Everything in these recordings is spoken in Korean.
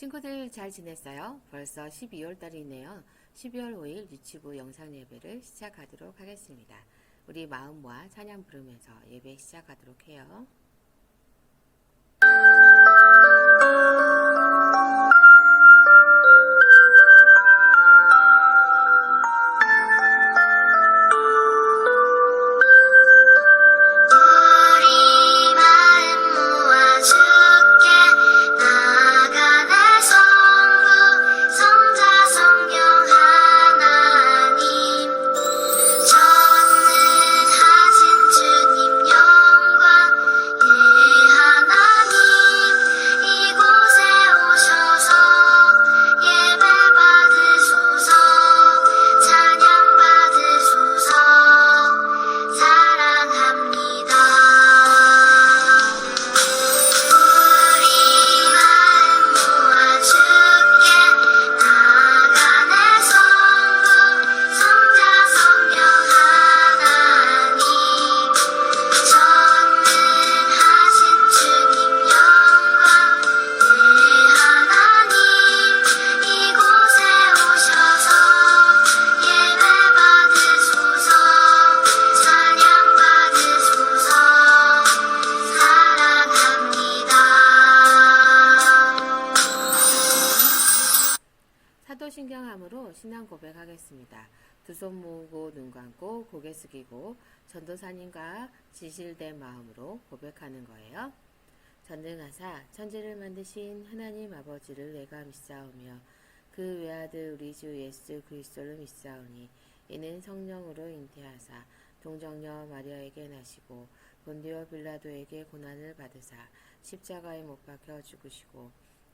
친구들 잘 지냈어요? 벌써 12월 달이네요. 12월 5일 유치부 영상 예배를 시작하도록 하겠습니다. 우리 마음 모아 찬양 부르면서 예배 시작하도록 해요. 고백하겠습니다. 두 손 모으고 눈 감고 고개 숙이고 전도사님과 지실된 마음으로 고백하는 거예요. 전능하사 천지를 만드신 하나님 아버지를 내가 믿사오며 그 외아들 우리 주 예수 그리스도를 믿사오니 이는 성령으로 잉태하사 동정녀 마리아에게 나시고 본디오 빌라도에게 고난을 받으사 십자가에 못 박혀 죽으시고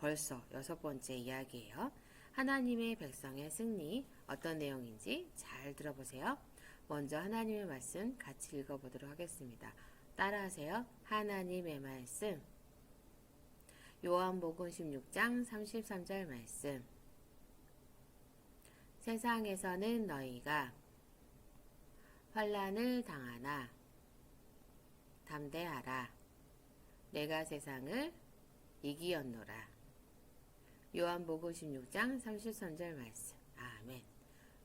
벌써 여섯 번째 이야기예요. 하나님의 백성의 승리 어떤 내용인지 잘 들어보세요. 먼저 하나님의 말씀 같이 읽어보도록 하겠습니다. 따라하세요. 하나님의 말씀. 요한복음 16장 33절 말씀. 세상에서는 너희가 환란을 당하나 담대하라. 내가 세상을 이기었노라. 요한복음 16장 33절 말씀. 아멘.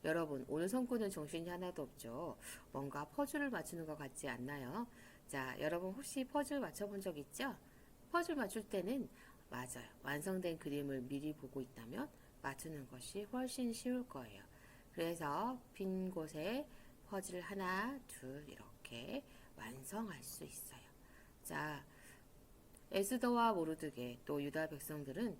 여러분, 오늘 성구는 정신이 하나도 없죠. 뭔가 퍼즐을 맞추는 것 같지 않나요? 자, 여러분 혹시 퍼즐 맞춰본 적 있죠? 퍼즐 맞출 때는 맞아요. 완성된 그림을 미리 보고 있다면 맞추는 것이 훨씬 쉬울 거예요. 그래서 빈 곳에 퍼즐 하나, 둘 이렇게 완성할 수 있어요. 자, 에스더와 모르드게 또 유다 백성들은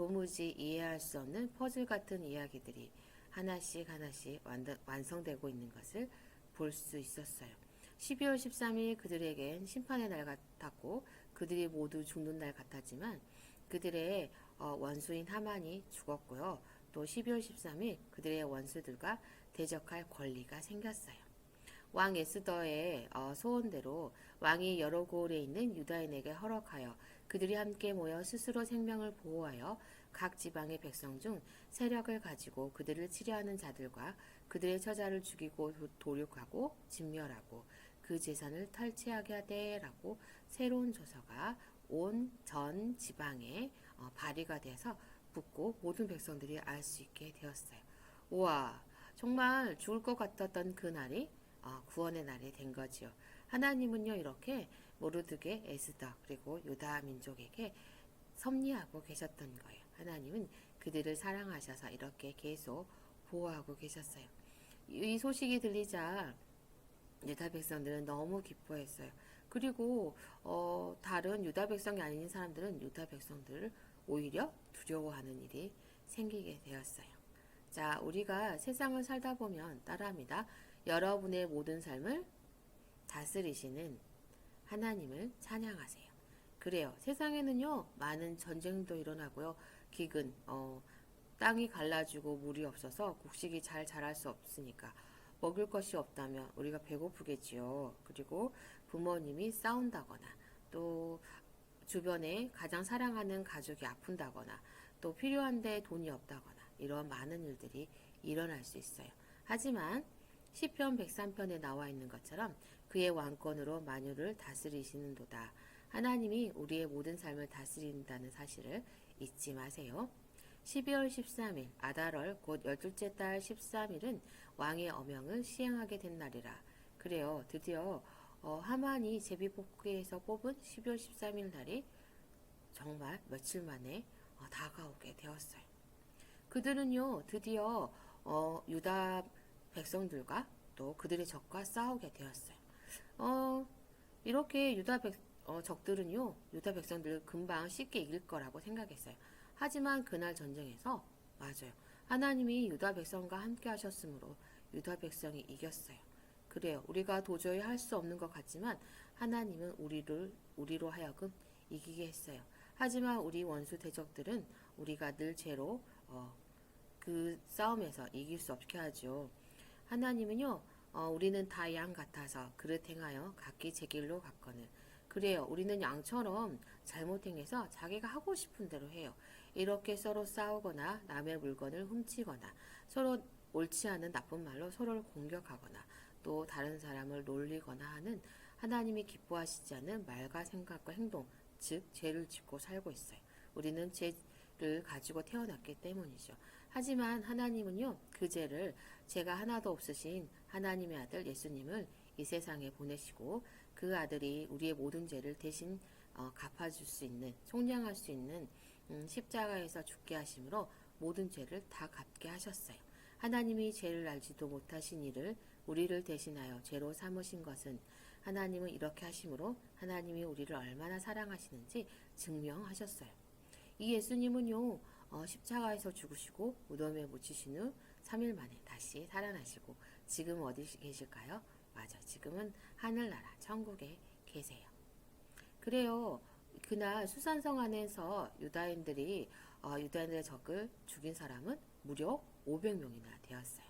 도무지 이해할 수 없는 퍼즐 같은 이야기들이 하나씩 하나씩 완- 완성되고 있는 것을 볼 수 있었어요. 12월 13일 그들에겐 심판의 날 같았고 그들이 모두 죽는 날 같았지만 그들의 어, 원수인 하만이 죽었고요. 또 12월 13일 그들의 원수들과 대적할 권리가 생겼어요. 왕 에스더의 어, 소원대로 왕이 여러 고을에 있는 유다인에게 허락하여 그들이 함께 모여 스스로 생명을 보호하여 각 지방의 백성 중 세력을 가지고 그들을 치려하는 자들과 그들의 처자를 죽이고 도- 도륙하고 진멸하고 그 재산을 탈취하게 하되라고 새로운 조서가 온 전 지방에 어, 발의가 돼서 붙고 모든 백성들이 알 수 있게 되었어요. 우와, 정말 죽을 것 같았던 그 날이 어, 구원의 날이 된 거지요. 하나님은요 이렇게 모르드게 에스더 그리고 유다 민족에게 섭리하고 계셨던 거예요. 하나님은 그들을 사랑하셔서 이렇게 계속 보호하고 계셨어요. 이 소식이 들리자 유다 백성들은 너무 기뻐했어요. 그리고 어, 다른 유다 백성이 아닌 사람들은 유다 백성들을 오히려 두려워하는 일이 생기게 되었어요. 자, 우리가 세상을 살다 보면 따라합니다. 여러분의 모든 삶을 다스리시는 하나님을 찬양하세요. 그래요. 세상에는요, 많은 전쟁도 일어나고요, 기근, 어, 땅이 갈라지고 물이 없어서 곡식이 잘 자랄 수 없으니까 먹을 것이 없다면 우리가 배고프겠지요. 그리고 부모님이 싸운다거나 또 주변에 가장 사랑하는 가족이 아픈다거나 또 필요한데 돈이 없다거나 이런 많은 일들이 일어날 수 있어요. 하지만 시편 103편에 나와 있는 것처럼 그의 왕권으로 만유를 다스리시는도다. 하나님이 우리의 모든 삶을 다스린다는 사실을 잊지 마세요. 12월 13일 아달월 곧 열둘째 달 13일은 왕의 어명을 시행하게 된 날이라. 그래요. 드디어 어, 하만이 제비뽑기에서 뽑은 12월 13일 날이 정말 며칠 만에 어, 다가오게 되었어요. 그들은요 드디어 어, 유다 백성들과 또 그들의 적과 싸우게 되었어요. 어, 이렇게 유다 백, 어, 적들은요 유다 백성들을 금방 쉽게 이길 거라고 생각했어요. 하지만 그날 전쟁에서 맞아요. 하나님이 유다 백성과 함께 하셨으므로 유다 백성이 이겼어요. 그래요. 우리가 도저히 할 수 없는 것 같지만 하나님은 우리를 우리로 하여금 이기게 했어요. 하지만 우리 원수 대적들은 우리가 늘 죄로 어, 그 싸움에서 이길 수 없게 하죠. 하나님은요, 어, 우리는 다 양 같아서 그릇 행하여 각기 제 길로 갔거늘. 그래요. 우리는 양처럼 잘못 행해서 자기가 하고 싶은 대로 해요. 이렇게 서로 싸우거나 남의 물건을 훔치거나 서로 옳지 않은 나쁜 말로 서로를 공격하거나 또 다른 사람을 놀리거나 하는 하나님이 기뻐하시지 않는 말과 생각과 행동, 즉 죄를 짓고 살고 있어요. 우리는 죄를 가지고 태어났기 때문이죠. 하지만 하나님은요, 그 죄를 죄가 하나도 없으신 하나님의 아들 예수님을 이 세상에 보내시고 그 아들이 우리의 모든 죄를 대신 어, 갚아줄 수 있는, 속량할 수 있는 음, 십자가에서 죽게 하심으로 모든 죄를 다 갚게 하셨어요. 하나님이 죄를 알지도 못하신 이를 우리를 대신하여 죄로 삼으신 것은 하나님은 이렇게 하심으로 하나님이 우리를 얼마나 사랑하시는지 증명하셨어요. 이 예수님은요, 어, 십자가에서 죽으시고 무덤에 묻히신 후 3일 만에 다시 살아나시고 지금 어디 계실까요? 맞아. 지금은 하늘나라 천국에 계세요. 그래요. 그날 수산성 안에서 유다인들이 어, 유다인들의 적을 죽인 사람은 무려 500명이나 되었어요.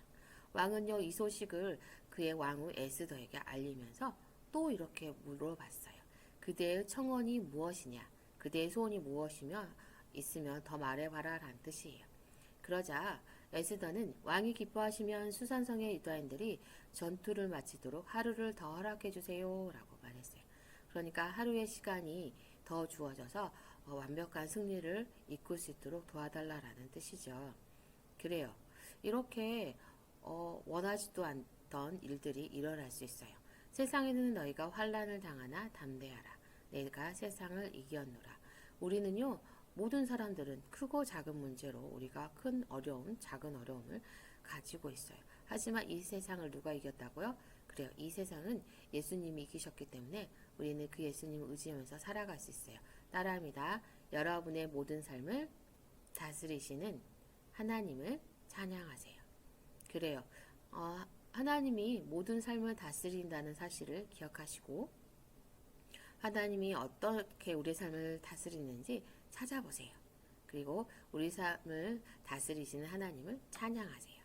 왕은요 이 소식을 그의 왕후 에스더에게 알리면서 또 이렇게 물어봤어요. 그대의 청원이 무엇이냐? 그대의 소원이 무엇이며 있으면 더 말해봐라라는 뜻이에요. 그러자 에스더는 왕이 기뻐하시면 수산성의 유다인들이 전투를 마치도록 하루를 더 허락해 주세요 라고 말했어요. 그러니까 하루의 시간이 더 주어져서 어, 완벽한 승리를 이끌 수 있도록 도와달라라는 뜻이죠. 그래요. 이렇게 어, 원하지도 않던 일들이 일어날 수 있어요. 세상에는 너희가 환란을 당하나 담대하라. 내가 세상을 이기었노라. 우리는요 모든 사람들은 크고 작은 문제로 우리가 큰 어려움, 작은 어려움을 가지고 있어요. 하지만 이 세상을 누가 이겼다고요? 그래요. 이 세상은 예수님이 이기셨기 때문에 우리는 그 예수님을 의지하면서 살아갈 수 있어요. 따라합니다. 여러분의 모든 삶을 다스리시는 하나님을 찬양하세요. 그래요. 어, 하나님이 모든 삶을 다스린다는 사실을 기억하시고 하나님이 어떻게 우리 삶을 다스리는지 찾아보세요. 그리고 우리 삶을 다스리시는 하나님을 찬양하세요.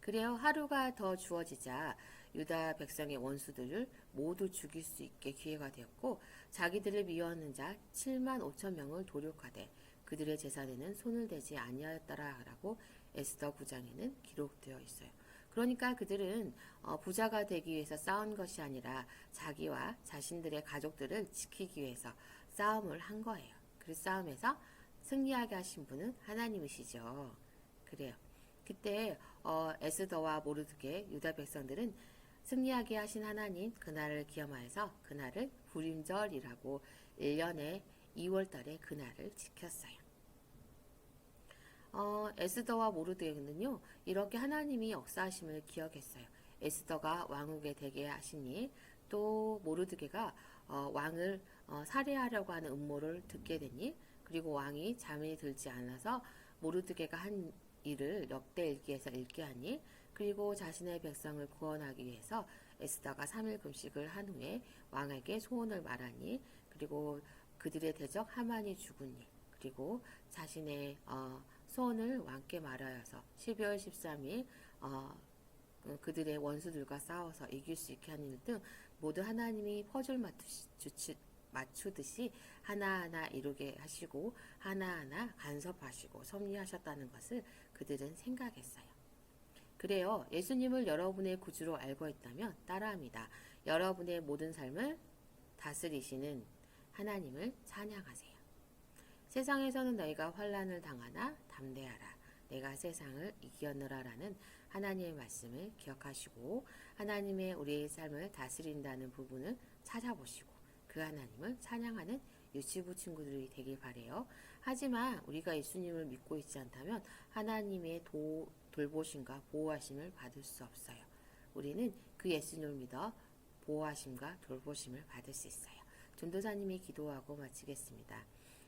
그래요. 하루가 더 주어지자 유다 백성의 원수들을 모두 죽일 수 있게 기회가 되었고 자기들을 미워하는 자 7만 5천 명을 도륙하되 그들의 재산에는 손을 대지 아니하였더라라고 에스더 9장에는 기록되어 있어요. 그러니까 그들은 어, 부자가 되기 위해서 싸운 것이 아니라 자기와 자신들의 가족들을 지키기 위해서 싸움을 한 거예요. 그 싸움에서 승리하게 하신 분은 하나님이시죠. 그래요. 그때 어, 에스더와 모르드게 유다 백성들은 승리하게 하신 하나님 그날을 기념하여서 그날을 불임절이라고 1년에 2월 달에 그날을 지켰어요. 어, 에스더와 모르드게는요 이렇게 하나님이 역사하심을 기억했어요. 에스더가 왕후게 되게 하신 일, 또 모르드게가 어, 왕을 어, 살해하려고 하는 음모를 듣게 된 일, 그리고 왕이 잠이 들지 않아서 모르드게가 한 일을 역대 일기에서 읽게 한 일, 그리고 자신의 백성을 구원하기 위해서 에스더가 3일 금식을 한 후에 왕에게 소원을 일, 그리고 그들의 대적 하만이 일, 그리고 자신의 어, 소원을 왕께 말하여서 12월 13일 어, 그- 그들의 원수들과 싸워서 이길 수 있게 하는 일등 모두 하나님이 퍼즐 맞추시, 맞추듯이 하나하나 이루게 하시고 하나하나 간섭하시고 섭리하셨다는 것을 그들은 생각했어요. 그래요. 예수님을 여러분의 구주로 알고 있다면 따라합니다. 여러분의 모든 삶을 다스리시는 하나님을 찬양하세요. 세상에서는 너희가 환란을 당하나 담대하라. 내가 세상을 이겼노라라는 하나님의 말씀을 기억하시고 하나님의 우리의 삶을 다스린다는 부분을 찾아보시고 그 하나님을 찬양하는 유치부 친구들이 되길 바래요. 하지만 우리가 예수님을 믿고 있지 않다면 하나님의 도, 돌보심과 보호하심을 받을 수 없어요. 우리는 그 예수님을 믿어 보호하심과 돌보심을 받을 수 있어요. 전도사님이 기도하고 마치겠습니다.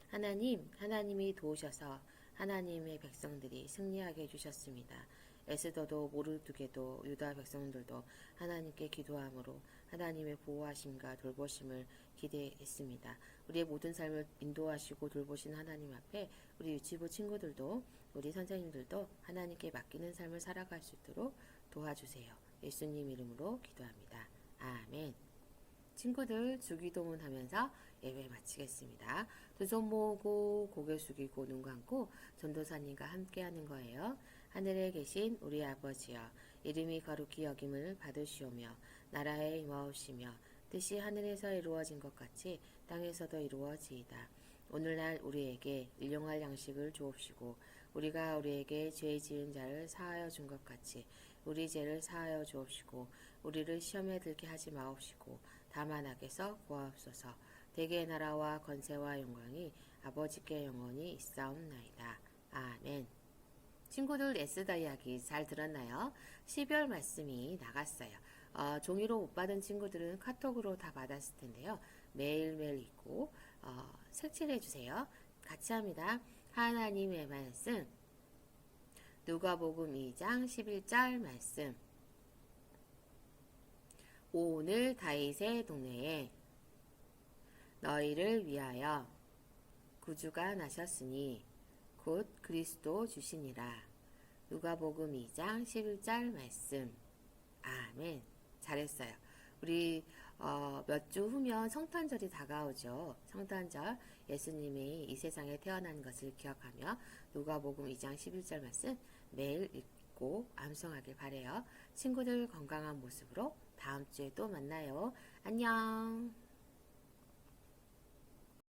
하나님, 하나님이 도우셔서 하나님의 백성들이 승리하게 해주셨습니다. 에스더도 모르드게도 유다 백성들도 하나님께 기도함으로 하나님의 보호하심과 돌보심을 기대했습니다. 우리의 모든 삶을 인도하시고 돌보신 하나님 앞에 우리 유치부 친구들도 우리 선생님들도 하나님께 맡기는 삶을 살아갈 수 있도록 도와주세요. 예수님 이름으로 기도합니다. 아멘. 친구들 주기도문 하면서 예배 마치겠습니다. 두 손 모으고 고개 숙이고 눈 감고 전도사님과 함께 하는 거예요. 하늘에 계신 우리 아버지여 이름이 거룩히 여김을 받으시오며 나라에 임하오시며 뜻이 하늘에서 이루어진 것 같이 땅에서도 이루어지이다. 오늘날 우리에게 일용할 양식을 주옵시고 우리가 우리에게 죄 지은 자를 사하여 준 것 같이 우리 죄를 사하여 주옵시고 우리를 시험에 들게 하지 마옵시고 다만 악에서 구하옵소서 대개의 나라와 건세와 영광이 아버지께 영원히 있사옵나이다. 아멘. 친구들 에스더 이야기 잘 들었나요? 12월 말씀이 나갔어요. 어, 종이로 못 받은 친구들은 카톡으로 다 받았을 텐데요. 매일매일 읽고 어, 색칠해 주세요. 같이 합니다. 하나님의 말씀 누가복음 2장 11절 말씀 오늘 다윗의 동네에 너희를 위하여 구주가 나셨으니 곧 그리스도 주시니라. 누가복음 2장 11절 말씀. 아멘. 잘했어요. 우리 어, 몇 주 후면 성탄절이 다가오죠. 성탄절 예수님이 이 세상에 태어난 것을 기억하며 누가복음 2장 11절 말씀 매일 읽고 암송하길 바래요. 친구들 건강한 모습으로 다음 주에 또 만나요. 안녕.